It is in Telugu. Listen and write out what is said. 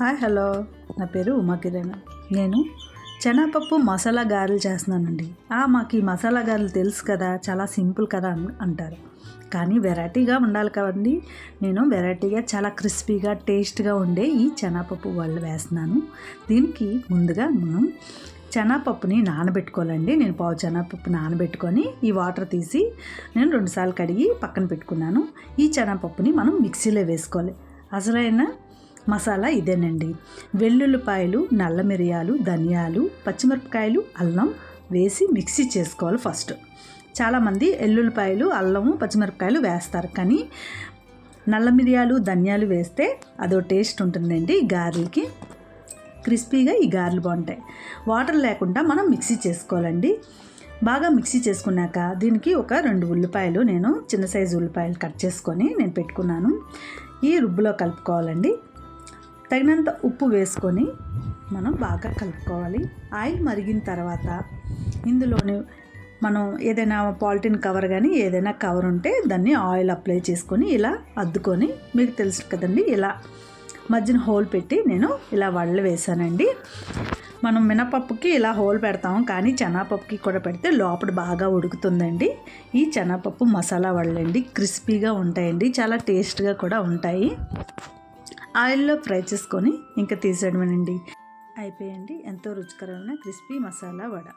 Hi hello. నా పేరు ఉమా కిరణ్ నేను శనగపప్పు మసాలా గారెలు చేస్తున్నానండి. ఆ, మాకు ఈ మసాలా గారెలు తెలుసు కదా చాలా సింపుల్ కదా అంటారు. కానీ వెరైటీగా ఉండాలి కదండి. నేను వెరైటీగా చాలా క్రిస్పీగా టేస్ట్గా ఉండే ఈ శనగపప్పు వాళ్ళు వేస్తున్నాను. దీనికి ముందుగా మనం శనగపప్పుని నానబెట్టుకోవాలండి. నేను పావు శనగపప్పు నానబెట్టుకొని ఈ వాటర్ తీసి నేను రెండుసార్లు కడిగి పక్కన పెట్టుకున్నాను. ఈ శనగపప్పుని మనం మిక్సీలో వేసుకోవాలి. అసలైన మసాలా ఇదేనండి. వెల్లుల్లిపాయలు నల్ల మిరియాలు ధనియాలు పచ్చిమిరపకాయలు అల్లం వేసి మిక్సీ చేసుకోవాలి ఫస్ట్. చాలామంది ఎల్లుల్లిపాయలు అల్లము పచ్చిమిరపకాయలు వేస్తారు. కానీ నల్ల మిరియాలు ధనియాలు వేస్తే అదో టేస్ట్ ఉంటుందండి గారెలకి. క్రిస్పీగా ఈ గారెలు బాగుంటాయి. వాటర్ లేకుండా మనం మిక్సీ చేసుకోవాలండి. బాగా మిక్సీ చేసుకున్నాక దీనికి ఒక రెండు ఉల్లిపాయలు నేను చిన్న సైజు ఉల్లిపాయలు కట్ చేసుకొని నేను పెట్టుకున్నాను. ఈ రుబ్బులో కలుపుకోవాలండి. తగినంత ఉప్పు వేసుకొని మనం బాగా కలుపుకోవాలి. ఆయిల్ మరిగిన తర్వాత ఇందులోని మనం ఏదైనా పాలిథిన్ కవర్ కానీ ఏదైనా కవర్ ఉంటే దాన్ని ఆయిల్ అప్లై చేసుకొని ఇలా అద్దుకొని మీకు తెలుసు కదండి ఇలా మధ్యన హోల్ పెట్టి నేను ఇలా వడలు వేసానండి. మనం మినపప్పుకి ఇలా హోల్ పెడతాం కానీ చెనాపప్పుకి కూడా పెడితే లోపల బాగా ఉడుకుతుందండి. ఈ చెనాపప్పు మసాలా వడలండి క్రిస్పీగా ఉంటాయండి చాలా టేస్ట్గా కూడా ఉంటాయి. ఆయిల్లో ఫ్రై చేసుకొని ఇంకా తీసేయడమేనండి. అయిపోయండి. ఎంతో రుచికరమైన క్రిస్పీ మసాలా వడ.